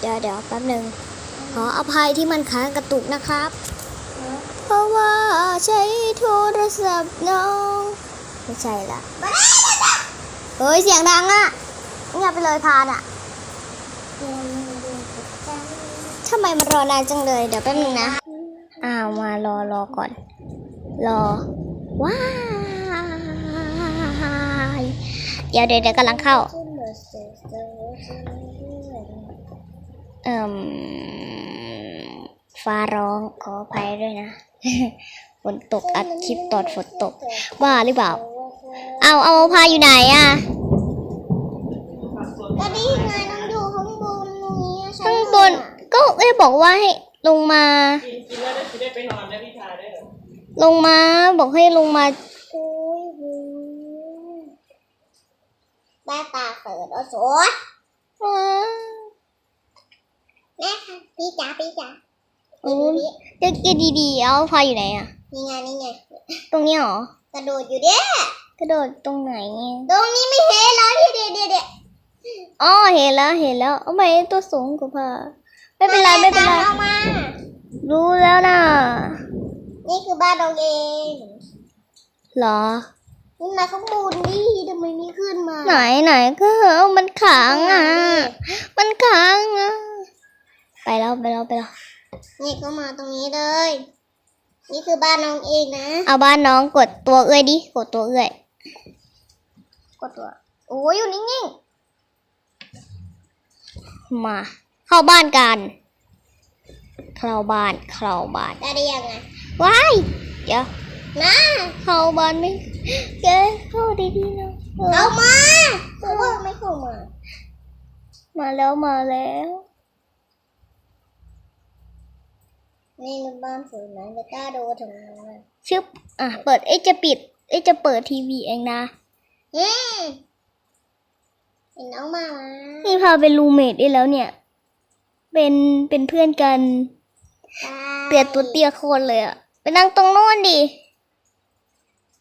เดี๋ยวเดี๋ยวแป๊บหนึ่งขออภัยที่มันค้างกระตุกนะครับ เพราะว่าใช้โทรศัพท์น้องไม่ใช่ละเฮ้ยเสียงดังอะเงียบไปเลยพานอะทำไมมันรอนานจังเลย เดี๋ยวแป๊บนึงนะ อ้าวมารอรอก่อน รอ ว้าวเดี๋ยวเดี๋ยวกำลังเข้า เอ่มฟ้าร้องขออภัยด้วยนะ ฝนตกอัดคลิปตอนฝนตกว่าหรือเปล่า เอาเอาพาอยู่ไหนอะก็ดีไงน้องอยู่ข้างบนตรงนี้อะฉัข้างบนก็เอ้ยบอกว่าให้ลงมา กินกินแล้วได้สิได้ไปนอนได้พิธาได้เหรอลงมาบอกให้ลงมา โอ้ยหูแม่ตาเขินโอ้โส แม่ค่ะพี่จ๋าพี่จ๋าโอ้ยเด็กกินดีๆเอาพาอยู่ไหนอะนี่ไงนี่ไงตรงนี้เหรอกระโดดอยู่เด้กระโดดตรงไหนอะตรงนี้ไม่เห็นแล้วที่เด็ดเด็ดเด็ดอ๋อเห็นแล้วเห็นแล้วเอาไหมตัวสูงกว่าพาไม่เป็นไรไม่เป็นไรตามเรามารู้แล้วนะนี่คือบ้านเราเองเหรอนี่มาข้างบนดิทำไมไม่ขึ้นมา ไหนไหนก็เอามันขังอะ มันขังอะ ไปแล้วไปแล้วไปแล้วนี่ก็มาตรงนี้เลย นี่คือบ้านน้องเองนะ เอาบ้านน้องกดตัวเอื้อยดิ กดตัวเอื้อย กดตัว โอ้ยอยู่นิ่งมา เข้าบ้านกันเข้าบ้านเข้าบ้านๆได้ได้ยังไงว้าย เดี๋ยวนะเข้าบ้านไม่แกเข้าดีๆนะเออเอามาเพราะว่าไม่เข้ามา มาแล้วมาแล้ว นี่ในบ้านสวยไหมจะกล้าดูถึงนั้นชึบอะ เปิดเอ๊ะจะปิด เอ๊ะจะเปิดทีวีเองนะอืมเห็นน้องมามานี่พาเป็นรูเมทได้แล้วเนี่ย เป็นเป็นเพื่อนกัน เปลี่ยนตัวเตี้ยโคตรเลยอะไปนั่งตรงโน้นดิ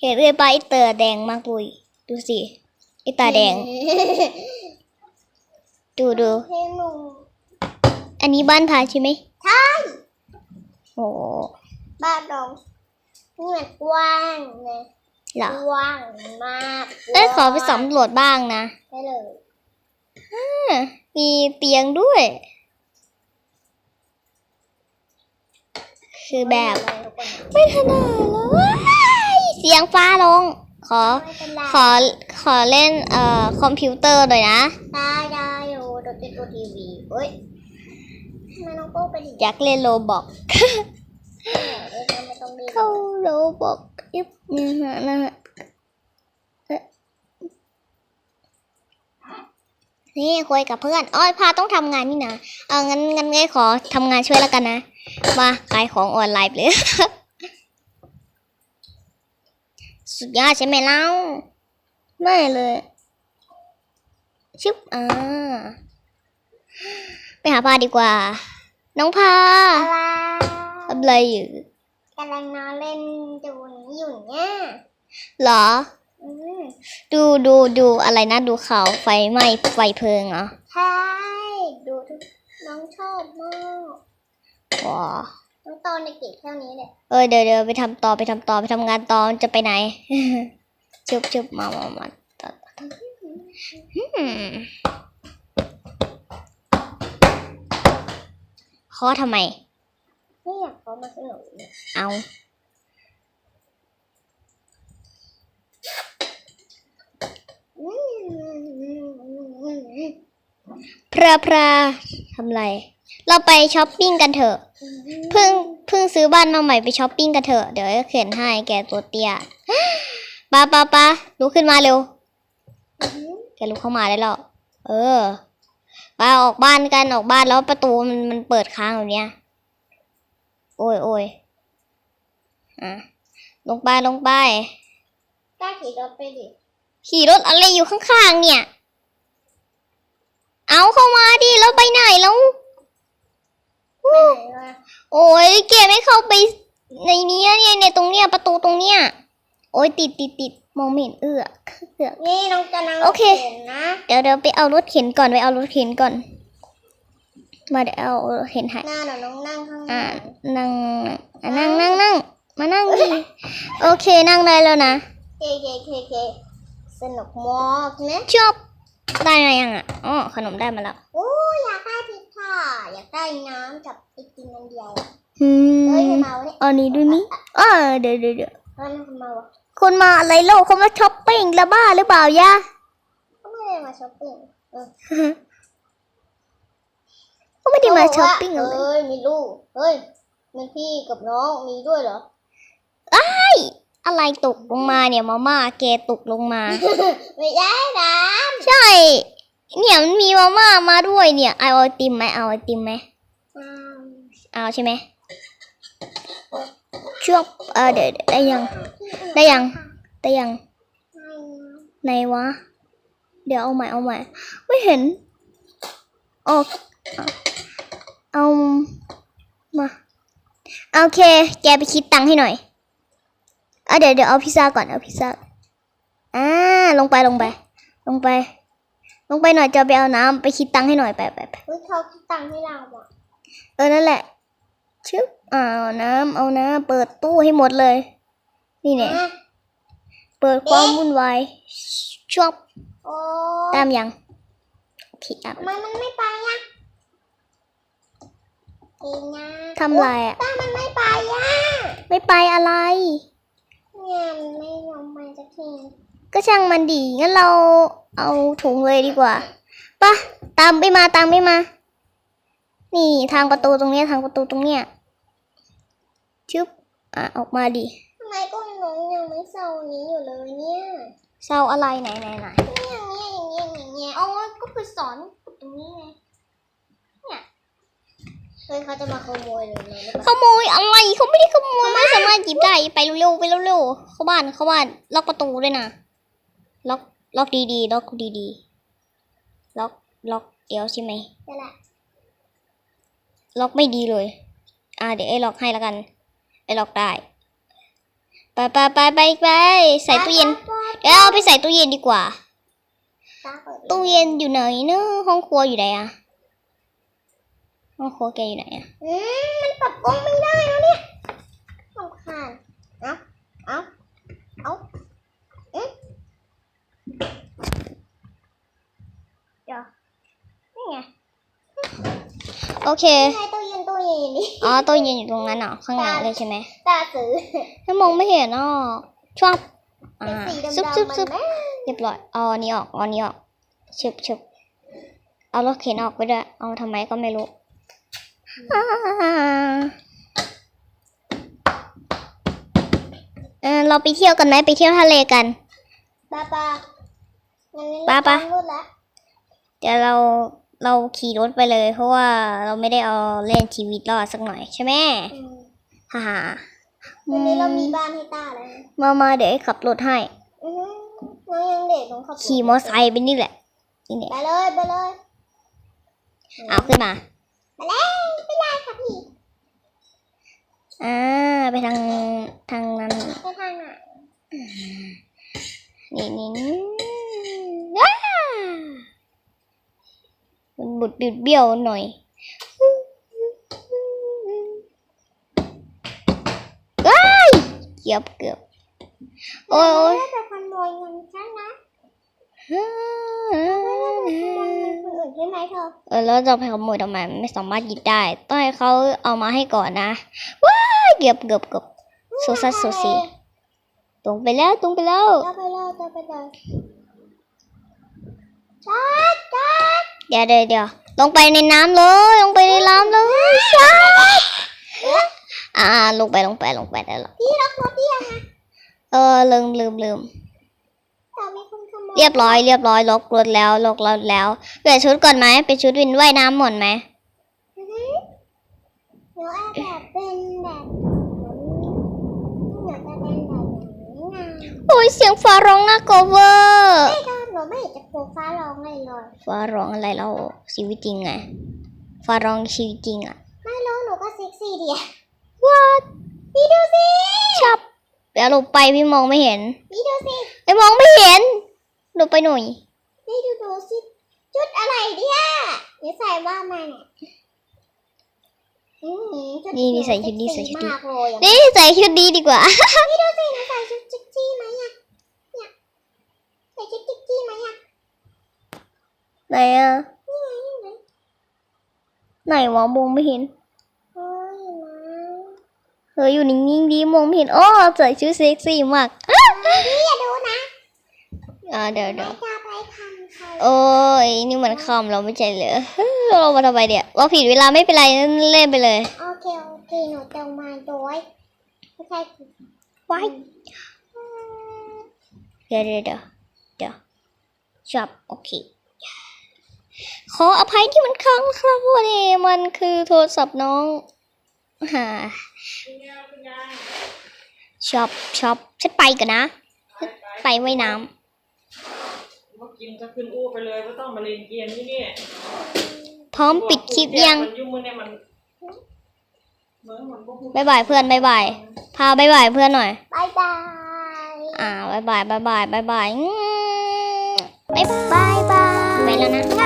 เห็นเลยไปะไอเตอแดงมากปุยดูสิไอตาแดง ดูดูเพลงหนุ่มอันนี้บ้านพาใช่ไหมใช่ โอ้บ้านน้องนี่มันกว้างไงเหรอ กว้างมากเอ้ยขอไปสำรวจบ้างนะได้เลยอ่ามีเตียงด้วย คือแบบอะไรทุกคนไม่ถนัดเลยเสียงฟ้าลง ขอ ไม่เป็นไรขอ ขอเล่นเอ่อคอมพิวเตอร์หน่อยนะ ได้ได้อยู่ดูติดตัวทีวีเฮ้ย ทำไมน้องโป้เป็นอย่างอยากเล่นโรบอกนี้เอ้ยไม่ต้องดีเข้าโรบอกยิบนี่ฮะนะฮะเอ๊ะนี่คุยกับเพื่อน อ้อยพาต้องทำงานนี่นะ เอางั้นงั้นไงขอทำงานช่วยแล้วกันนะ มาขายของออนไลน์ไปเลย สุดยอดใช่ไหมเล่า ไม่เลย ชิบอ่า ไปหาพาดีกว่า น้องพาอะไรทำอะไรอยู่กำลังนอนเล่นดูนี้อยู่เนี่ยเหรออืมดูดูดูอะไรนะดูข่าวไฟไหม้ไฟเพลิงเหรอใช่ดูทุกน้องชอบมากว้าน้องตอนเด็กๆแค่นี้แหละเออเดี๋ยวเดี๋ยวไปทำต่อไปทำต่อไปทำงานต่อจะไปไหนชุบชุบมามามาต่อ ต่ออืมขอทำไม ไม่อยากเขามาสนุกเนี่ยเอาอืมพระพระทำไร เราไปช้อปปิ้งกันเถอะ เพิ่งเพิ่งซื้อบ้านมาใหม่ไปช้อปปิ้งกันเถอะ เดี๋ยวจะเข็นให้แกตัวเตี้ยปาปาปาลุกขึ้นมาเร็ว แกลุกเข้ามาได้แล้วเออ ไปออกบ้านกันออกบ้านแล้วประตูมันมันเปิดค้างแบบเนี้ย โอ้ยโอ้ยอะลงไปลงไปกล้าขี่รถไปดิ ขี่รถอะไรอยู่ข้างๆเนี่ย เอาเข้ามาดิแล้วไปไหนแล้วไปไหนวะโอ้ยแกไม่เข้าไปในเนี้ยเนี่ยในตรงเนี้ยประตูตรงเนี้ย โอ้ยติดติดติด มองไม่เห็นเอื้อเอื้อนี่น้องจะนั่งโอเครถข็นนะเดี๋ยวเดี๋ยวไปเอารถเข็นก่อนไปเอารถเข็นก่อน มาเดี๋ยวเอาเห็นหายหน้าหนูน้องนั่งข้างหอ่าน้านั่งอะนั่งนั่งนั่งมานั่งดิโอเคนั่งได้แล้วนะเคเคเคเคสนุกมากนะชอบได้มายังอะอ๋อขนมได้มาแล้วโอ้อยากได้พิซซ่าอยากได้น้ำกับไอติมอันเดียวอืเฮ้ยมเมาวะเนี่ยเอันนี้ดูนี่เออเดี๋ยวเดี๋ยวเดี๋ยวเฮ้ยมันเมาวะ คนมาอะไรโลกเขามาช้อปปิ้งแล้วบ้าหรือเปล่ายะเขาไม่ได้มาช้อปปิ้งเออเขาไม่ได้มาช้อปปิ้งอะไรเฮ้ยมีลูกเฮ้ยมีพี่กับน้องมีด้วยเหรออะไรตกลงมาเนี่ยมาม่าแกตกลงมา ไม่ได้นะใช่ เนี่ยมันมีมาม่ามาด้วยเนี่ยเอาไอติมไหมเอาไอติมไหมอืมเอาใช่ไหม ชอบเออเดี๋ยวเดี๋ยวได้ยัง ได้ยัง ได้ยังไหนวะ เดี๋ยวเอาใหม่เอาใหม่ ไม่เห็นโอเอามาโอเค แกไปคิดตังค์ให้หน่อยอะเดี๋ยวเดี๋ยวเอาพิซซ่าก่อนเอาพิซซ่าอ่าลงไปลงไป ลงไป ลงไปหน่อยจะไปเอาน้ำไปคิดตังค์ให้หน่อยไปไปไปเฮ้ยเขาคิดตังค์ให้เราอะเออนั่นแหละชึบ อ่าเอาน้ำเอาน้ำเปิดตู้ให้หมดเลย นี่เนี่ยอะเปิดความวุ่นวายชอบโอ้ตามยังโอเคอะทำไมมันไม่ไปอะเองนะทำไรอะตามันไม่ไปอะไม่ไปอะไรเนี่ยมันไม่ยอมไปสักทีก็ช่างมันดีงั้นเราเอาถุงเลยดีกว่าปะตามไปมาตามไปมา นี่ทางประตูตรงเนี้ยทางประตูตรงเนี้ย ชึบอะออกมาดิทำไมก็น้องยังไม่เศร้านี้อยู่เลยเนี่ยเศร้าอะไรไหนไหนไหนเนี่ยอย่างเงี้ยอย่างเงี้ยอย่างเงี้ยเอาก็คือสอนตรงนี้ไงเนี่ยเฮ้ยเขาจะมาขโมยเลยนะหรือเปขล่าโมยอะไรเขาไม่ได้ขโมยไม่สามารถหยิบได้ไปเร็วๆไปเร็วๆเข้าบ้านเข้าบ้านล็อกประตูด้วยนะล็อกล็อกดีๆล็อกดีๆล็อกล็อกเดี๋ยวใช่ไหมนั่นแหละล็อกไม่ดีเลย อ่าเดี๋ยวไอ้ล็อกให้แล้วกัน ไอ้ล็อกได้ ไปไปไปไปไปใส่ตู้เย็น เดี๋ยวเอาไปใส่ตู้เย็นดีกว่าตาเปิดตู้เย็นอยู่ไหนเนอะห้องครัวอยู่ไหนอะห้องครัวแกอยู่ไหนอะอืมมันปรับปรุงไม่ได้แล้วเนี่ยสำคัญเอาเอาเอาอืมเดี๋ยวนี่ไงโอเคใช่ตู้เย็ นตู้เย็นนี่อ๋อตู้เย็นอยู่ตรงนั้นเหรอข้างหลังเลยใช่ไหมตาซื้อถ้ามองไม่เห็นอะชอบอ่าเป็นสีซึบดำซึบๆซึมับนแม่เรียบร้อยเอาอันนี้ออกเอาอันนี้ออกชึบชึบเอารถเข็นออกไปด้วยเอาทำไมก็ไม่รู้อ่าเออเราไปเที่ยวกันไหมไปเที่ยวทะเลกันป้าป้างั้นป้าป้ารูดละเดี๋ยวเรา เราขี่รถไปเลย เพราะว่าเราไม่ได้เอาเล่นชีวิตรอดสักหน่อยใช่ไหมอืมฮ่าฮ่าวันนี้เรามีบ้านให้ตาแล้วนะมามาเดี๋ยวให้ขับรถให้อือหือน้องยังเด็กน้องขับรถขี่มอไซค์ไปนี่แหละนี่เนี่ยไปเลยไปเลยเอาขึ้นมาไปเลยไม่ได้ค่ะพี่อ่าไปทางทางนั้นไปทางไหนนี่นี่นี่ว้า มันบุดบิดเบี้ยวหน่อยว้ายเกือบเกือบโอ้ยโอ้ยไม่ได้ไปขโมยเงินฉันนะไม่ได้ไปขโมยเงินคนอื่นใช่ไหมเธอเออแล้วจะไปขโมยทำไมมันไม่สามารถหยิบได้ต้องให้เขาเอามาให้ก่อนนะว้ายเกือบเกือบเกือบโซซัสโซซีตรงไปแล้วตรงไปแล้วจะไปเลยจะไปเลยจ้าจ้า เดี๋ยวเดี๋ยวเดี๋ยวลงไปในน้ำเลย ลงไปในน้ำเลยชัดอ่าลงไปลงไปลงไปได้แล้วพี่รักรถเดียวนะเออลืมลืมลืมแต่มีคนขโมยเรียบร้อยเรียบร้อยล็อกรถแล้วล็อกรถแล้วเปลี่ยนชุดก่อนไหมเป็นชุดวินว่ายน้ำหมดไหมอือหือหนูแอบแบบเป็นแบบหนูจะเป็นแบบนี้นะโอ้ยเสียงฟ้าร้องน่ากลัวเวอร์ ไม่ได้หนูไม่เห็นจะโผล่ฟ้าร้องเลยเลยฟ้าร้องอะไรเราชีวิตจริงไงฟ้าร้องชีวิตจริงอะไม่รู้หนูก็เซ็กซี่ดีอะว้าพี่ดูสิชับเดี๋ยวลงไปพี่มองไม่เห็นพี่ดูสิไอ้มองไม่เห็นลงไปหน่อยพี่ดูดูสิชุดอะไรเนี่ยเดี๋ยวใส่ว่ามาเนี่ยอืมชุนี่นี่ใส่ชุดนี้ใส่ชุดนี้มากเลยอะนี่ใส่ชุดดีดีกว่า นี่ดูสิหนูใส่ชุดจิ๊กจี้ไหมอะเนี่ย ใส่ชุดจิ๊กจี้ไหมอะไหนอะนี่ไงนี่ไงไหนวะมองไม่เห็นโอ้ยนะเอออยู่นิ่งๆดีมองไม่เห็นโอ้ใส่ชุดเซ็กซี่มากพี่อย่าดูนะอ่าเดี๋ยวเดี๋ยวจะไปทำใครโอ้ยนี่มันคำเราไม่ใจเหลือเรามาทำไมเดี๋ยวว่าผิดเวลาไม่เป็นไรเล่นไปเลย โอเคโอเคหนูจะมาด้วยไม่ใช่ไว้เดี๋ยวเดี๋ยว เดี๋ยวเดี๋ยวชอบโอเค ขออภัยที่มันค้างครับพอดีมันคือโทรศัพท์น้องฮ่าคุณยายคุณยายชอบชอบฉันไปกันนะ ไปไปไปว่ายน้มากินก็ขึ้นอู้ไปเลยไม่ต้องมาเล่นเกมที่นี่ำพร้อมปิดคลิปยังมันยุ่งมือเนี่ยมันเหมือนมันบ่พูดบายบายเพื่อนบายบายพาบายบายเพื่อนหน่อยบายบายอ่าบายบายบายบายบายบาย บ๊ายบายบายไปแล้วนะ